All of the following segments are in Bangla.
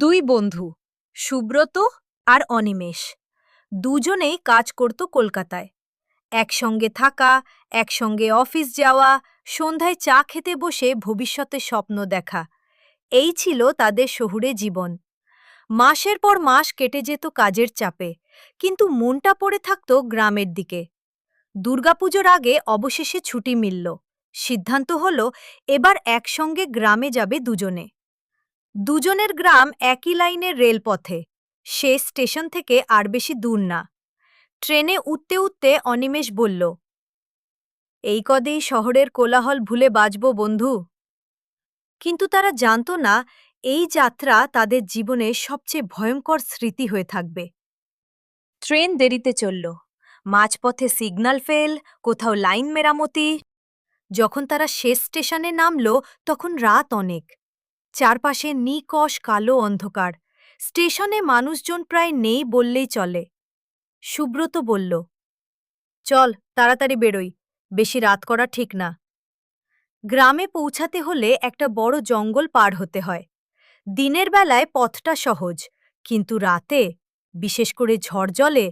দুই বন্ধু, সুব্রত আর অনিমেষ। দুজনেই কাজ করত কলকাতায়। একসঙ্গে থাকা, একসঙ্গে অফিস যাওয়া, সন্ধ্যায় চা খেতে বসে ভবিষ্যতে স্বপ্ন দেখা, এই ছিল তাদের শহুরে জীবন। মাসের পর মাস কেটে যেত কাজের চাপে, কিন্তু মনটা পড়ে থাকত গ্রামের দিকে। দুর্গাপুজোর আগে অবশেষে ছুটি মিলল, সিদ্ধান্ত হল এবার একসঙ্গে গ্রামে যাবে দুজনে। দুজনের গ্রাম একই লাইনের রেলপথে, সে স্টেশন থেকে আর বেশি দূর না। ট্রেনে উঠতে উঠতে অনিমেষ বলল, এই কদেই শহরের কোলাহল ভুলে বাঁচব বন্ধু। কিন্তু তারা জানত না, এই যাত্রা তাদের জীবনে সবচেয়ে ভয়ঙ্কর স্মৃতি হয়ে থাকবে। ট্রেন দেরিতে চলল, মাঝপথে সিগন্যাল ফেল, কোথাও লাইন মেরামতি। যখন তারা শেষ স্টেশনে নামল, তখন রাত অনেক। চারপাশে নিকষ কালো অন্ধকার। স্টেশনে মানুষজন প্রায় নেই বললেই চলে। সুব্রত বলল, চল, তাড়াতাড়ি বেরোই, বেশি রাত করা ঠিক না। গ্রামে পৌঁছাতে হলে একটা বড় জঙ্গল পার হতে হয়। দিনের বেলায় পথটা সহজ, কিন্তু রাতে, বিশেষ করে ঝড় জলে,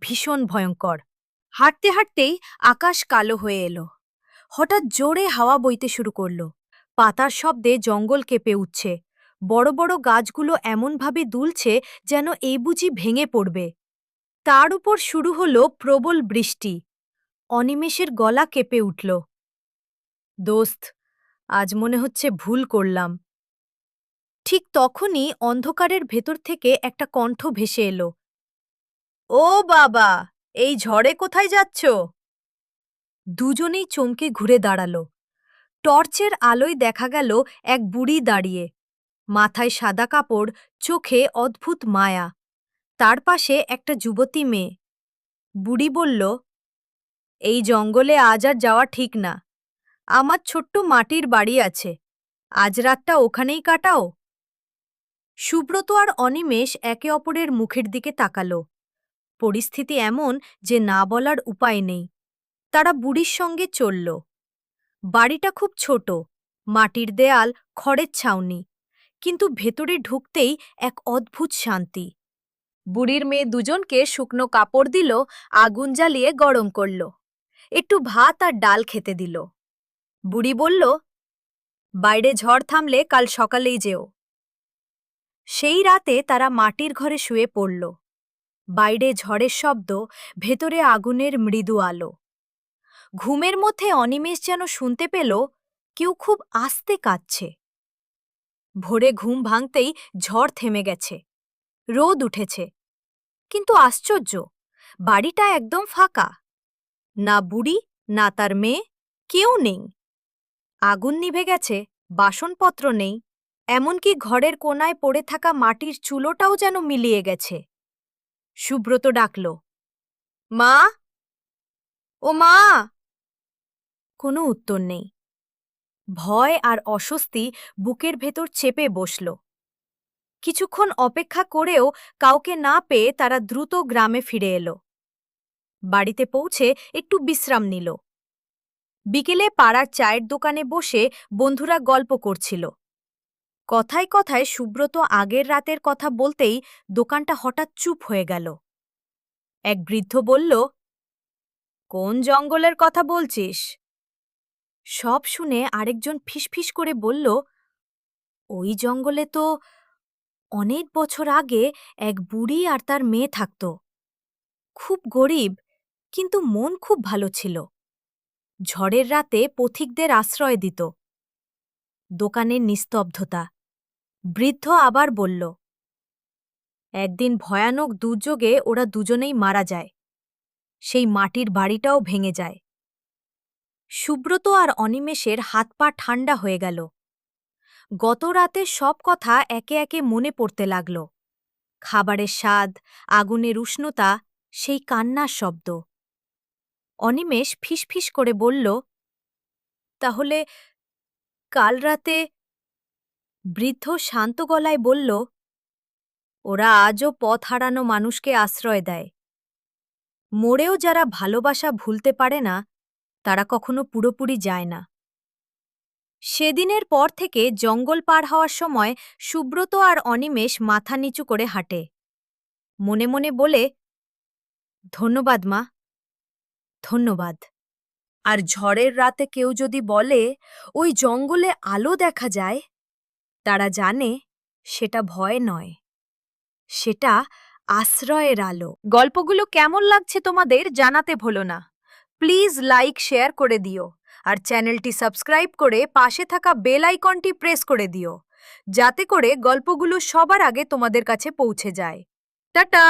ভীষণ ভয়ঙ্কর। হাঁটতে হাঁটতেই আকাশ কালো হয়ে এলো। হঠাৎ জোরে হাওয়া বইতে শুরু করল। পাতার শব্দে জঙ্গল কেঁপে উঠছে। বড় বড় গাছগুলো এমনভাবে দুলছে যেন এই বুঝি ভেঙে পড়বে। তার উপর শুরু হল প্রবল বৃষ্টি। অনিমেষের গলা কেঁপে উঠল। দোস্ত, আজ মনে হচ্ছে ভুল করলাম। ঠিক তখনই অন্ধকারের ভেতর থেকে একটা কণ্ঠ ভেসে এলো। ও বাবা, এই ঝড়ে কোথায় যাচ্ছ? দুজনেই চমকে ঘুরে দাঁড়াল। টর্চের আলোয় দেখা গেল এক বুড়ি দাঁড়িয়ে। মাথায় সাদা কাপড়, চোখে অদ্ভুত মায়া। তার পাশে একটা যুবতী মেয়ে। বুড়ি বলল, এই জঙ্গলে আজ আর যাওয়া ঠিক না। আমার ছোট্ট মাটির বাড়ি আছে। আজ রাতটা ওখানেই কাটাও। সুব্রত আর অনিমেষ একে অপরের মুখের দিকে তাকালো। পরিস্থিতি এমন যে না বলার উপায় নেই। তারা বুড়ির সঙ্গে চলল। বাড়িটা খুব ছোট, মাটির দেয়াল, খড়ের ছাউনি। কিন্তু ভেতরে ঢুকতেই এক অদ্ভুত শান্তি। বুড়ির মেয়ে দুজনকে শুকনো কাপড় দিল, আগুন জ্বালিয়ে গরম করল। একটু ভাত আর ডাল খেতে দিল। বুড়ি বলল, বাইরে ঝড় থামলে কাল সকালেই যেও। সেই রাতে তারা মাটির ঘরে শুয়ে পড়ল। বাইরে ঝড়ের শব্দ, ভেতরে আগুনের মৃদু আলো। ঘুমের মধ্যে অনিমেষ যেন শুনতে পেল, কেউ খুব আস্তে কাঁদছে। ভোরে ঘুম ভাঙতেই ঝড় থেমে গেছে। রোদ উঠেছে। কিন্তু আশ্চর্য, বাড়িটা একদম ফাঁকা। না বুড়ি, না তার মেয়ে, কেউ নেই। আগুন নিভে গেছে, বাসনপত্র নেই, এমনকি ঘরের কোনায় পড়ে থাকা মাটির চুলোটাও যেন মিলিয়ে গেছে। সুব্রত ডাকল, মা! ও মা! কোনো উত্তর নেই। ভয় আর অস্বস্তি বুকের ভেতর চেপে বসল। কিছুক্ষণ অপেক্ষা করেও কাউকে না পেয়ে তারা দ্রুত গ্রামে ফিরে এলো। বাড়িতে পৌঁছে একটু বিশ্রাম নিল। বিকেলে পাড়ার চায়ের দোকানে বসে বন্ধুরা গল্প করছিল। কথায় কথায় সুব্রত আগের রাতের কথা বলতেই দোকানটা হঠাৎ চুপ হয়ে গেল। এক বৃদ্ধ বলল, কোন জঙ্গলের কথা বলছিস? সব শুনে আরেকজন ফিসফিস করে বলল, ওই জঙ্গলে তো অনেক বছর আগে এক বুড়ি আর তার মেয়ে থাকত। খুব গরিব, কিন্তু মন খুব ভালো ছিল। ঝড়ের রাতে পথিকদের আশ্রয় দিত। দোকানের নিস্তব্ধতা। বৃদ্ধ আবার বলল, একদিন ভয়ানক দুর্যোগে ওরা দুজনেই মারা যায়। সেই মাটির বাড়িটাও ভেঙে যায়। সুব্রত আর অনিমেষের হাত পা ঠান্ডা হয়ে গেল। গত রাতে সব কথা একে একে মনে পড়তে লাগল। খাবারের স্বাদ, আগুনের উষ্ণতা, সেই কান্নার শব্দ। অনিমেষ ফিসফিস করে বলল, তাহলে কাল রাতে? বৃদ্ধ শান্ত গলায় বলল, ওরা আজও পথ হারানো মানুষকে আশ্রয় দেয়। মোড়েও যারা ভালোবাসা ভুলতে পারে না তারা কখনো পুরোপুরি যায় না। সেদিনের পর থেকে জঙ্গল পার হওয়ার সময় সুব্রত আর অনিমেষ মাথা নিচু করে হাঁটে। মনে মনে বলে, ধন্যবাদ মা, ধন্যবাদ। আর ঝড়ের রাতে কেউ যদি বলে, ওই জঙ্গলে আলো দেখা যায়, তারা জানে সেটা ভয় নয়। সেটা আশ্রয়ের আলো। গল্পগুলো কেমন লাগছে তোমাদের জানাতে ভুলো না। প্লিজ লাইক, শেয়ার করে দিও। আর চ্যানেলটি সাবস্ক্রাইব করে পাশে থাকা বেল আইকনটি প্রেস করে দিও, যাতে করে গল্পগুলো সবার আগে তোমাদের কাছে পৌঁছে যায়। টাটা!